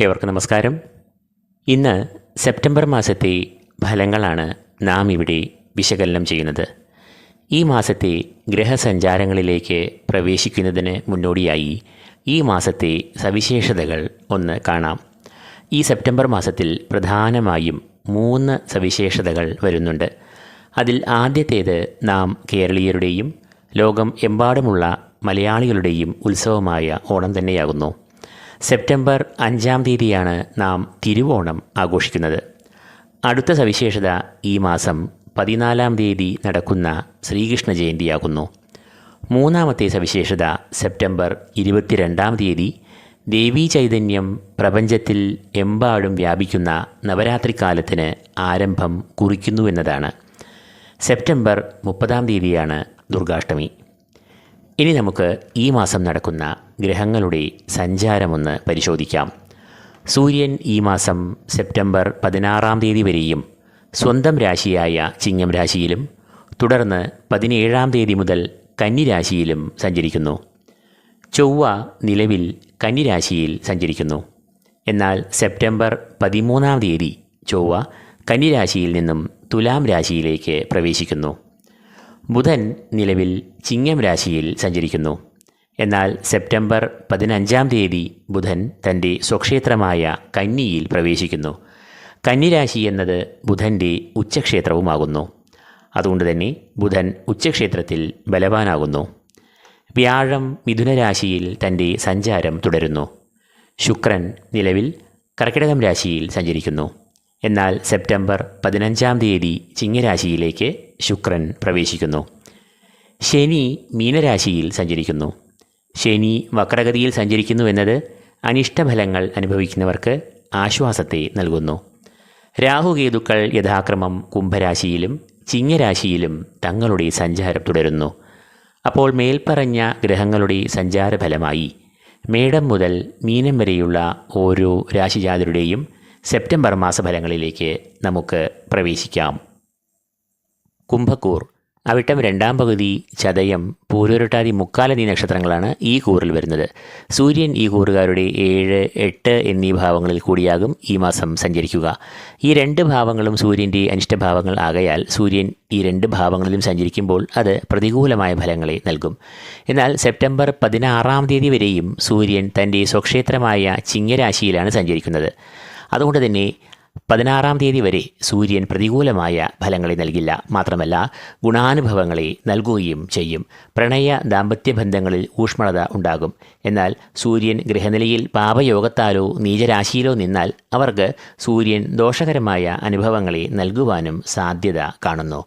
ഏവർക്കും നമസ്കാരം. ഇന്ന് സെപ്റ്റംബർ മാസത്തെ ഫലങ്ങളാണ് നാം ഇവിടെ വിശകലനം ചെയ്യുന്നത്. ഈ മാസത്തെ ഗ്രഹസഞ്ചാരങ്ങളിലേക്ക് പ്രവേശിക്കുന്നതിന് മുന്നോടിയായി ഈ മാസത്തെ സവിശേഷതകൾ ഒന്ന് കാണാം. ഈ സെപ്റ്റംബർ മാസത്തിൽ പ്രധാനമായും മൂന്ന് സവിശേഷതകൾ വരുന്നുണ്ട്. അതിൽ ആദ്യത്തേത് നാം കേരളീയരുടെയും ലോകം എമ്പാടുമുള്ള മലയാളികളുടെയും ഉത്സവമായ ഓണം തന്നെയാകുന്നു. സെപ്റ്റംബർ അഞ്ചാം തീയതിയാണ് നാം തിരുവോണം ആഘോഷിക്കുന്നത്. അടുത്ത സവിശേഷത ഈ മാസം പതിനാലാം തീയതി നടക്കുന്ന ശ്രീകൃഷ്ണ ജയന്തിയാകുന്നു മൂന്നാമത്തെ സവിശേഷത സെപ്റ്റംബർ ഇരുപത്തിരണ്ടാം തീയതി ദേവീ ചൈതന്യം പ്രപഞ്ചത്തിൽ എമ്പാടും വ്യാപിക്കുന്ന നവരാത്രി കാലത്തിന് ആരംഭം കുറിക്കുന്നുവെന്നതാണ് സെപ്റ്റംബർ മുപ്പതാം തീയതിയാണ് ദുർഗാഷ്ടമി. ഇനി നമുക്ക് ഈ മാസം നടക്കുന്ന ഗ്രഹങ്ങളുടെ സഞ്ചാരമൊന്ന് പരിശോധിക്കാം. സൂര്യൻ ഈ മാസം സെപ്റ്റംബർ പതിനാറാം തീയതി വരെയും സ്വന്തം രാശിയായ ചിങ്ങം രാശിയിലും തുടർന്ന് പതിനേഴാം തീയതി മുതൽ കന്നിരാശിയിലും സഞ്ചരിക്കുന്നു. ചൊവ്വ നിലവിൽ കന്നിരാശിയിൽ സഞ്ചരിക്കുന്നു. എന്നാൽ സെപ്റ്റംബർ പതിമൂന്നാം തീയതി ചൊവ്വ കന്നിരാശിയിൽ നിന്നും തുലാം രാശിയിലേക്ക് പ്രവേശിക്കുന്നു. ബുധൻ നിലവിൽ ചിങ്ങം രാശിയിൽ സഞ്ചരിക്കുന്നു. എന്നാൽ സെപ്റ്റംബർ പതിനഞ്ചാം തീയതി ബുധൻ തന്റെ സ്വക്ഷേത്രമായ കന്നിയിൽ പ്രവേശിക്കുന്നു. കന്നിരാശി എന്നത് ബുധന്റെ ഉച്ചക്ഷേത്രവുമാകുന്നു. അതുകൊണ്ട് തന്നെ ബുധൻ ഉച്ചക്ഷേത്രത്തിൽ ബലവാനാകുന്നു. വ്യാഴം മിഥുനരാശിയിൽ തന്റെ സഞ്ചാരം തുടരുന്നു. ശുക്രൻ നിലവിൽ കർക്കിടകം രാശിയിൽ സഞ്ചരിക്കുന്നു. എന്നാൽ സെപ്റ്റംബർ പതിനഞ്ചാം തീയതി ചിങ്ങരാശിയിലേക്ക് ശുക്രൻ പ്രവേശിക്കുന്നു. ശനി മീനരാശിയിൽ സഞ്ചരിക്കുന്നു. ശനി വക്രഗതിയിൽ സഞ്ചരിക്കുന്നു എന്നത് അനിഷ്ടഫലങ്ങൾ അനുഭവിക്കുന്നവർക്ക് ആശ്വാസത്തെ നൽകുന്നു. രാഹുകേതുക്കൾ യഥാക്രമം കുംഭരാശിയിലും ചിങ്ങരാശിയിലും തങ്ങളുടെ സഞ്ചാരം തുടരുന്നു. അപ്പോൾ മേൽപ്പറഞ്ഞ ഗ്രഹങ്ങളുടെ സഞ്ചാരഫലമായി മേടം മുതൽ മീനം വരെയുള്ള ഓരോ രാശിജാതരുടെയും സെപ്റ്റംബർ മാസഫലങ്ങളിലേക്ക് നമുക്ക് പ്രവേശിക്കാം. കുംഭക്കൂർ അവിട്ടം രണ്ടാം പകുതി ചതയം പൂരൊരട്ടാതി മുക്കാലതി നക്ഷത്രങ്ങളാണ് ഈ കൂറിൽ വരുന്നത്. സൂര്യൻ ഈ കൂറുകാരുടെ ഏഴ് എട്ട് എന്നീ ഭാവങ്ങളിൽ കൂടിയാകും ഈ മാസം സഞ്ചരിക്കുക. ഈ രണ്ട് ഭാവങ്ങളും സൂര്യന്റെ അനിഷ്ടഭാവങ്ങൾ ആകയാൽ സൂര്യൻ ഈ രണ്ട് ഭാവങ്ങളിലും സഞ്ചരിക്കുമ്പോൾ അത് പ്രതികൂലമായ ഫലങ്ങളെ നൽകും. എന്നാൽ സെപ്റ്റംബർ പതിനാറാം തീയതി വരെയും സൂര്യൻ തന്റെ സ്വക്ഷേത്രമായ ചിങ്ങരാശിയിലാണ് സഞ്ചരിക്കുന്നത്. അതുകൊണ്ട് തന്നെ പതിനാറാം തീയതി വരെ സൂര്യൻ പ്രതികൂലമായ ഫലങ്ങളെ നൽകില്ല. മാത്രമല്ല ഗുണാനുഭവങ്ങളെ നൽകുകയും ചെയ്യും. പ്രണയ ദാമ്പത്യ ബന്ധങ്ങളിൽ ഊഷ്മളത ഉണ്ടാകും. എന്നാൽ സൂര്യൻ ഗ്രഹനിലയിൽ പാപയോഗത്താലോ നീചരാശിയിലോ നിന്നാൽ അവർക്ക് സൂര്യൻ ദോഷകരമായ അനുഭവങ്ങളെ നൽകുവാനും സാധ്യത കാണുന്നു.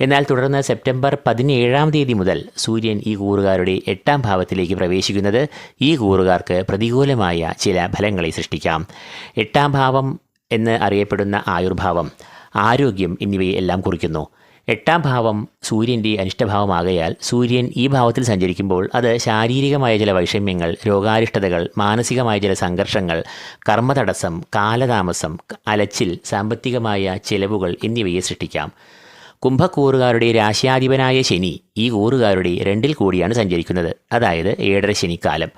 എന്നാൽ തുടർന്ന് സെപ്റ്റംബർ പതിനേഴാം തീയതി മുതൽ സൂര്യൻ ഈ കൂറുകാരുടെ എട്ടാം ഭാവത്തിലേക്ക് പ്രവേശിക്കുന്നത് ഈ കൂറുകാർക്ക് പ്രതികൂലമായ ചില ഫലങ്ങളെ സൃഷ്ടിക്കാം. എട്ടാം ഭാവം എന്ന് അറിയപ്പെടുന്ന ആയുർഭാവം ആരോഗ്യം എന്നിവയെ എല്ലാം കുറിക്കുന്നു. എട്ടാം ഭാവം സൂര്യന്റെ അനിഷ്ടഭാവമാകയാൽ സൂര്യൻ ഈ ഭാവത്തിൽ സഞ്ചരിക്കുമ്പോൾ അത് ശാരീരികമായ ചില വൈഷമ്യങ്ങൾ രോഗാരിഷ്ടതകൾ മാനസികമായ ചില സംഘർഷങ്ങൾ കർമ്മതടസ്സം കാലതാമസം അലച്ചിൽ സാമ്പത്തികമായ ചെലവുകൾ എന്നിവയെ സൃഷ്ടിക്കാം. കുംഭക്കൂറുകാരുടെ രാശ്യാധിപനായ ശനി ഈ കൂറുകാരുടെ രണ്ടിൽ കൂടിയാണ് സഞ്ചരിക്കുന്നത്. അതായത് ഏഴര ശനിക്കാലം.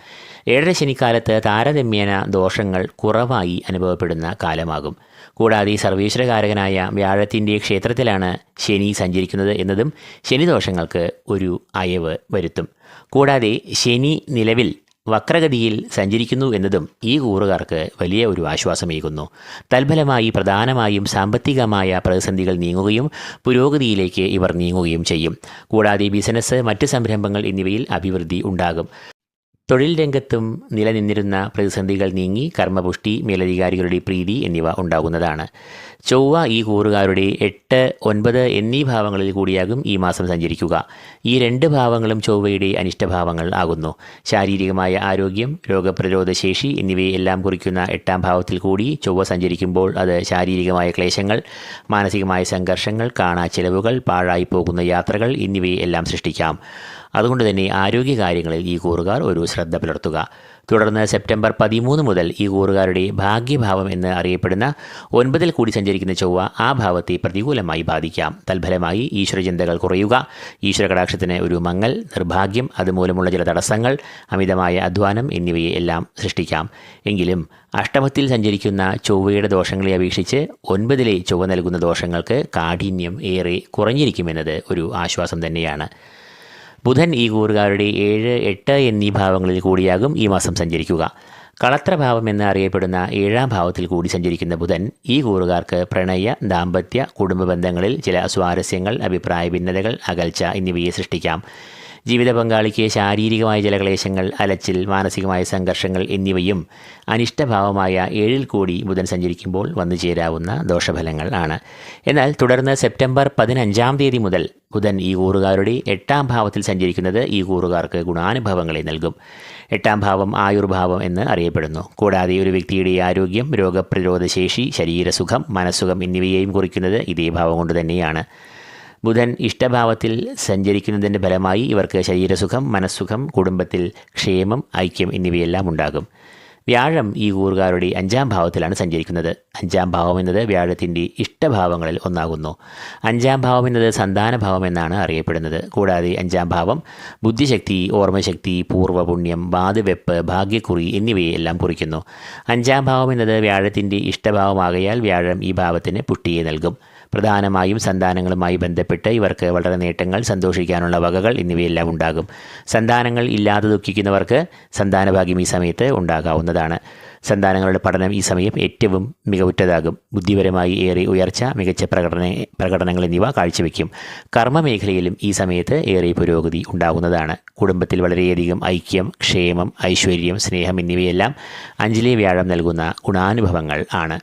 ഏഴര ശനിക്കാലത്ത് താരതമ്യേന ദോഷങ്ങൾ കുറവായി അനുഭവപ്പെടുന്ന കാലമാകും. കൂടാതെ സർവീശ്വരകാരകനായ വ്യാഴത്തിന്റെ ക്ഷേത്രത്തിലാണ് ശനി സഞ്ചരിക്കുന്നത് എന്നതും ശനിദോഷങ്ങൾക്ക് ഒരു അയവ് വരുത്തും. കൂടാതെ ശനി നിലവിൽ വക്രഗതിയിൽ സഞ്ചരിക്കുന്നു എന്നതും ഈ കൂറുകാർക്ക് വലിയ ഒരു ആശ്വാസമേകുന്നു. തൽഫലമായി പ്രധാനമായും സാമ്പത്തികമായ പ്രതിസന്ധികൾ നീങ്ങുകയും പുരോഗതിയിലേക്ക് ഇവർ നീങ്ങുകയും ചെയ്യും. കൂടാതെ ബിസിനസ് മറ്റ് സംരംഭങ്ങൾ എന്നിവയിൽ അഭിവൃദ്ധി ഉണ്ടാകും. തൊഴിൽ രംഗത്തും നിലനിന്നിരുന്ന പ്രതിസന്ധികൾ നീങ്ങി കർമ്മപുഷ്ടി മേലധികാരികളുടെ പ്രീതി എന്നിവ ഉണ്ടാകുന്നതാണ്. ചൊവ്വ ഈ കൂറുകാരുടെ എട്ട് ഒൻപത് എന്നീ ഭാവങ്ങളിൽ കൂടിയാകും ഈ മാസം സഞ്ചരിക്കുക. ഈ രണ്ട് ഭാവങ്ങളും ചൊവ്വയുടെ അനിഷ്ടഭാവങ്ങൾ ആകുന്നു. ശാരീരികമായ ആരോഗ്യം രോഗപ്രതിരോധ ശേഷി എന്നിവയെല്ലാം കുറിക്കുന്ന എട്ടാം ഭാവത്തിൽ കൂടി ചൊവ്വ സഞ്ചരിക്കുമ്പോൾ അത് ശാരീരികമായ ക്ലേശങ്ങൾ മാനസികമായ സംഘർഷങ്ങൾ കാണാ ചെലവുകൾ പാഴായി പോകുന്ന യാത്രകൾ എന്നിവയെല്ലാം സൃഷ്ടിക്കാം. അതുകൊണ്ട് തന്നെ ആരോഗ്യകാര്യങ്ങളിൽ ഈ കൂറുകാർ ഒരു ശ്രദ്ധ പുലർത്തുക. തുടർന്ന് സെപ്റ്റംബർ പതിമൂന്ന് മുതൽ ഈ കൂറുകാരുടെ ഭാഗ്യഭാവം എന്ന് അറിയപ്പെടുന്ന ഒൻപതിൽ കൂടി സഞ്ചരിക്കുന്ന ചൊവ്വ ആ ഭാവത്തെ പ്രതികൂലമായി ബാധിക്കാം. തൽഫലമായി ഈശ്വരചിന്തകൾ കുറയുക. ഈശ്വര കടാക്ഷത്തിന് ഒരു മങ്ങൽ നിർഭാഗ്യം അതുമൂലമുള്ള ചില തടസ്സങ്ങൾ അമിതമായ അധ്വാനം എന്നിവയെ എല്ലാം സൃഷ്ടിക്കാം. എങ്കിലും അഷ്ടമത്തിൽ സഞ്ചരിക്കുന്ന ചൊവ്വയുടെ ദോഷങ്ങളെ അപേക്ഷിച്ച് ഒൻപതിലെ ചൊവ്വ നൽകുന്ന ദോഷങ്ങൾക്ക് കാഠിന്യം ഏറെ കുറഞ്ഞിരിക്കുമെന്നത് ഒരു ആശ്വാസം തന്നെയാണ്. ബുധൻ ഈ കൂറുകാരുടെ ഏഴ് എട്ട് എന്നീ ഭാവങ്ങളിൽ കൂടിയാകും ഈ മാസം സഞ്ചരിക്കുക. കളത്രഭാവം എന്ന് അറിയപ്പെടുന്ന ഏഴാം ഭാവത്തിൽ കൂടി സഞ്ചരിക്കുന്ന ബുധൻ ഈ കൂറുകാർക്ക് പ്രണയ ദാമ്പത്യ കുടുംബ ബന്ധങ്ങളിൽ ചില സ്വാരസ്യങ്ങൾ അഭിപ്രായ ഭിന്നതകൾ അകൽച്ച എന്നിവയെ സൃഷ്ടിക്കാം. ജീവിത പങ്കാളിക്ക് ശാരീരികമായ ചില ക്ലേശങ്ങൾ അലച്ചിൽ മാനസികമായ സംഘർഷങ്ങൾ എന്നിവയും അനിഷ്ടഭാവമായ ഏഴിൽ കൂടി ബുധൻ സഞ്ചരിക്കുമ്പോൾ വന്നു ചേരാവുന്ന ദോഷഫലങ്ങൾ ആണ്. എന്നാൽ തുടർന്ന് സെപ്റ്റംബർ പതിനഞ്ചാം തീയതി മുതൽ ബുധൻ ഈ കൂറുകാരുടെ എട്ടാം ഭാവത്തിൽ സഞ്ചരിക്കുന്നത് ഈ കൂറുകാർക്ക് ഗുണാനുഭവങ്ങളെ നൽകും. എട്ടാം ഭാവം ആയുർഭാവം എന്ന് അറിയപ്പെടുന്നു. കൂടാതെ ഒരു വ്യക്തിയുടെ ആരോഗ്യം രോഗപ്രതിരോധശേഷി ശരീരസുഖം മനസ്സുഖം എന്നിവയെയും കുറിക്കുന്നത് ഇതേ ഭാവം കൊണ്ട് തന്നെയാണ്. ബുധൻ ഇഷ്ടഭാവത്തിൽ സഞ്ചരിക്കുന്നതിന്റെ ഫലമായി ഇവർക്ക് ശരീരസുഖം മനസ്സുഖം കുടുംബത്തിൽ ക്ഷേമം ഐക്യം എന്നിവയെല്ലാം ഉണ്ടാകും. വ്യാഴം ഈ കൂറുകാരുടെ അഞ്ചാം ഭാവത്തിലാണ് സഞ്ചരിക്കുന്നത്. അഞ്ചാം ഭാവം എന്നത് വ്യാഴത്തിന്റെ ഇഷ്ടഭാവങ്ങളിൽ ഒന്നാകുന്നു. അഞ്ചാം ഭാവം എന്നത് സന്താനഭാവം എന്നാണ് അറിയപ്പെടുന്നത്. കൂടാതെ അഞ്ചാം ഭാവം ബുദ്ധിശക്തി ഓർമ്മശക്തി പൂർവപുണ്യം വാതുവെപ്പ് ഭാഗ്യക്കുറി എന്നിവയെ എല്ലാം കുറിക്കുന്നു. അഞ്ചാം ഭാവം എന്നത് വ്യാഴത്തിന്റെ ഇഷ്ടഭാവമാകയാൽ വ്യാഴം ഈ ഭാവത്തിന് പുഷ്ടിയെ നൽകും. പ്രധാനമായും സന്താനങ്ങളുമായി ബന്ധപ്പെട്ട് ഇവർക്ക് വളരെ നേട്ടങ്ങൾ സന്തോഷിക്കാനുള്ള വകകൾ എന്നിവയെല്ലാം ഉണ്ടാകും. സന്താനങ്ങൾ ഇല്ലാതെ ദുഃഖിക്കുന്നവർക്ക് സന്താനഭാഗ്യം ഈ സമയത്ത് ഉണ്ടാകാവുന്നതാണ്. സന്താനങ്ങളുടെ പഠനം ഈ സമയം ഏറ്റവും മികവുറ്റതാകും. ബുദ്ധിപരമായി ഏറെ ഉയർച്ച മികച്ച പ്രകടന പ്രകടനങ്ങൾ എന്നിവ കാഴ്ചവെക്കും. കർമ്മമേഖലയിലും ഈ സമയത്ത് ഏറെ പുരോഗതി ഉണ്ടാകുന്നതാണ് കുടുംബത്തിൽ വളരെയധികം ഐക്യം ക്ഷേമം ഐശ്വര്യം സ്നേഹം എന്നിവയെല്ലാം അഞ്ജലി വ്യാഴം നൽകുന്ന ഗുണാനുഭവങ്ങൾ ആണ്.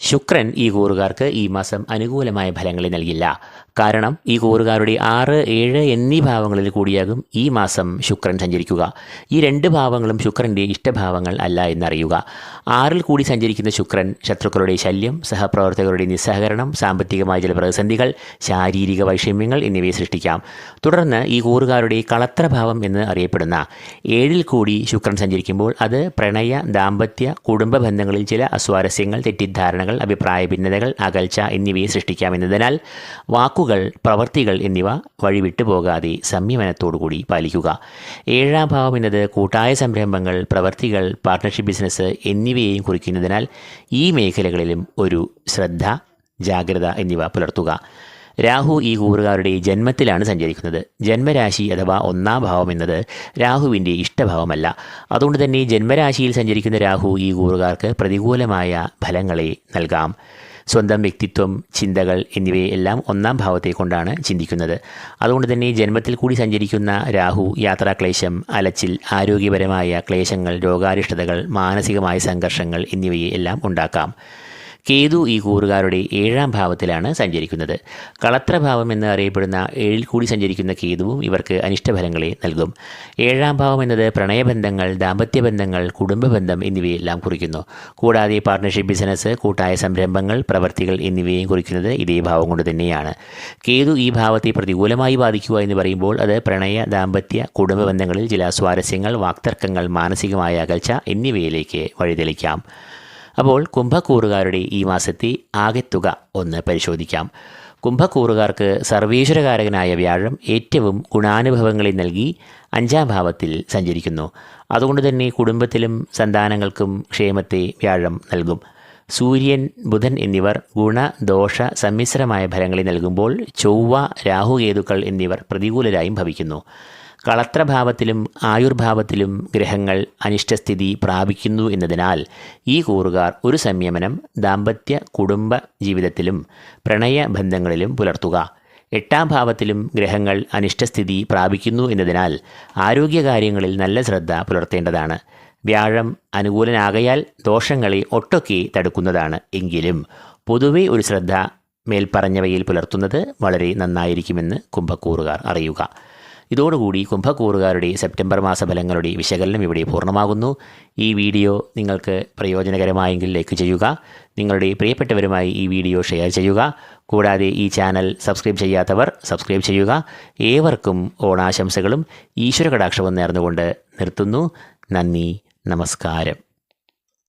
ശുക്രൻ ഈ കൂറുകാർക്ക് ഈ മാസം അനുകൂലമായ ഫലങ്ങളെ നൽകില്ല. കാരണം ഈ കൂറുകാരുടെ ആറ് ഏഴ് എന്നീ ഭാവങ്ങളിൽ കൂടിയാകും ഈ മാസം ശുക്രൻ സഞ്ചരിക്കുക. ഈ രണ്ട് ഭാവങ്ങളും ശുക്രന്റെ ഇഷ്ടഭാവങ്ങൾ അല്ല എന്നറിയുക. ആറിൽ കൂടി സഞ്ചരിക്കുന്ന ശുക്രൻ ശത്രുക്കളുടെ ശല്യം സഹപ്രവർത്തകരുടെ നിസ്സഹകരണം സാമ്പത്തികമായ ചില പ്രതിസന്ധികൾ ശാരീരിക വൈഷമ്യങ്ങൾ എന്നിവയെ സൃഷ്ടിക്കാം. തുടർന്ന് ഈ കൂറുകാരുടെ കളത്രഭാവം എന്ന് അറിയപ്പെടുന്ന ഏഴിൽ കൂടി ശുക്രൻ സഞ്ചരിക്കുമ്പോൾ അത് പ്രണയ ദാമ്പത്യ കുടുംബ ബന്ധങ്ങളിൽ ചില അസ്വാരസ്യങ്ങൾ തെറ്റിദ്ധാരണകൾ അഭിപ്രായ ഭിന്നതകൾ അകൽച്ച എന്നിവയെ സൃഷ്ടിക്കാമെന്നതിനാൽ വാക്കുകൾ പ്രവർത്തികൾ എന്നിവ വഴിവിട്ടു പോകാതെ സംയമനത്തോടുകൂടി പാലിക്കുക. ഏഴാം ഭാവം എന്നത് കൂട്ടായ സംരംഭങ്ങൾ പ്രവർത്തികൾ പാർട്ട്ണർഷിപ്പ് ബിസിനസ് എന്നിവയെയും കുറിക്കുന്നതിനാൽ ഈ മേഖലകളിലും ഒരു ശ്രദ്ധ ജാഗ്രത എന്നിവ പുലർത്തുക. രാഹു ഈ കൂറുകാരുടെ ജന്മത്തിലാണ് സഞ്ചരിക്കുന്നത്. ജന്മരാശി അഥവാ ഒന്നാം ഭാവം എന്നത് രാഹുവിന്റെ ഇഷ്ടഭാവമല്ല. അതുകൊണ്ട് തന്നെ ജന്മരാശിയിൽ സഞ്ചരിക്കുന്ന രാഹു ഈ കൂറുകാർക്ക് പ്രതികൂലമായ ഫലങ്ങളെ നൽകാം. സ്വന്തം വ്യക്തിത്വം ചിന്തകൾ എന്നിവയെല്ലാം ഒന്നാം ഭാവത്തെ കൊണ്ടാണ് ചിന്തിക്കുന്നത്. അതുകൊണ്ട് തന്നെ ജന്മത്തിൽ കൂടി സഞ്ചരിക്കുന്ന രാഹു യാത്രാക്ലേശം അലച്ചിൽ ആരോഗ്യപരമായ ക്ലേശങ്ങൾ രോഗാരിഷ്ടതകൾ മാനസികമായ സംഘർഷങ്ങൾ എന്നിവയെ എല്ലാം ഉണ്ടാക്കാം. കേതു ഈ കൂറുകാരുടെ ഏഴാം ഭാവത്തിലാണ് സഞ്ചരിക്കുന്നത്. കളത്രഭാവം എന്ന് അറിയപ്പെടുന്ന ഏഴിൽ കൂടി സഞ്ചരിക്കുന്ന കേതുവും ഇവർക്ക് അനിഷ്ടഫലങ്ങളെ നൽകും. ഏഴാം ഭാവം എന്നത് പ്രണയബന്ധങ്ങൾ ദാമ്പത്യബന്ധങ്ങൾ കുടുംബബന്ധം എന്നിവയെല്ലാം കുറിക്കുന്നു. കൂടാതെ പാർട്ട്ണർഷിപ്പ് ബിസിനസ് കൂട്ടായ സംരംഭങ്ങൾ പ്രവർത്തികൾ എന്നിവയും കുറിക്കുന്നത് ഇതേ ഭാവം കൊണ്ട് തന്നെയാണ്. കേതു ഈ ഭാവത്തെ പ്രതികൂലമായി ബാധിക്കുക എന്ന് പറയുമ്പോൾ അത് പ്രണയ ദാമ്പത്യ കുടുംബ ബന്ധങ്ങളിൽ ചില സ്വാരസ്യങ്ങൾ വാക്തർക്കങ്ങൾ മാനസികമായ അകൽച്ച എന്നിവയിലേക്ക് വഴിതെളിക്കാം. അപ്പോൾ കുംഭക്കൂറുകാരുടെ ഈ മാസത്തെ ആകെത്തുക ഒന്ന് പരിശോധിക്കാം. കുംഭക്കൂറുകാർക്ക് സർവീശ്വരകാരകനായ വ്യാഴം ഏറ്റവും ഗുണാനുഭവങ്ങളെ നൽകി അഞ്ചാം ഭാവത്തിൽ സഞ്ചരിക്കുന്നു. അതുകൊണ്ട് തന്നെ കുടുംബത്തിലും സന്താനങ്ങൾക്കും ക്ഷേമത്തെ വ്യാഴം നൽകും. സൂര്യൻ ബുധൻ എന്നിവർ ഗുണ ദോഷ സമ്മിശ്രമായ ഫലങ്ങളെ നൽകുമ്പോൾ ചൊവ്വ രാഹുകേതുക്കൾ എന്നിവർ പ്രതികൂലരായും ഭവിക്കുന്നു. കളത്രഭാവത്തിലും ആയുർഭാവത്തിലും ഗ്രഹങ്ങൾ അനിഷ്ടസ്ഥിതി പ്രാപിക്കുന്നു എന്നതിനാൽ ഈ കൂറുകാർ ഒരു സംയമനം ദാമ്പത്യ കുടുംബ ജീവിതത്തിലും പ്രണയ ബന്ധങ്ങളിലും പുലർത്തുക. എട്ടാം ഭാവത്തിലും ഗ്രഹങ്ങൾ അനിഷ്ടസ്ഥിതി പ്രാപിക്കുന്നു എന്നതിനാൽ ആരോഗ്യകാര്യങ്ങളിൽ നല്ല ശ്രദ്ധ പുലർത്തേണ്ടതാണ്. വ്യാഴം അനുകൂലനാകയാൽ ദോഷങ്ങളെ ഒട്ടൊക്കെ തടുക്കുന്നതാണ് എങ്കിലും പൊതുവെ ഒരു ശ്രദ്ധ മേൽപ്പറഞ്ഞവയിൽ പുലർത്തുന്നത് വളരെ നന്നായിരിക്കുമെന്ന് കുംഭക്കൂറുകാർ അറിയുക. ഇതോടുകൂടി കുംഭക്കൂറുകാരുടെ സെപ്റ്റംബർ മാസ ഫലങ്ങളുടെ വിശകലനം ഇവിടെ പൂർണമാകുന്നു. ഈ വീഡിയോ നിങ്ങൾക്ക് പ്രയോജനകരമായെങ്കിൽ ലൈക്ക് ചെയ്യുക നിങ്ങളുടെ പ്രിയപ്പെട്ടവരുമായി ഈ വീഡിയോ ഷെയർ ചെയ്യുക. കൂടാതെ ഈ ചാനൽ സബ്സ്ക്രൈബ് ചെയ്യാത്തവർ സബ്സ്ക്രൈബ് ചെയ്യുക. ഏവർക്കും ഓണാശംസകളും ഈശ്വര കടാക്ഷവും നേർന്നുകൊണ്ട് നിർത്തുന്നു. നന്ദി നമസ്കാരം.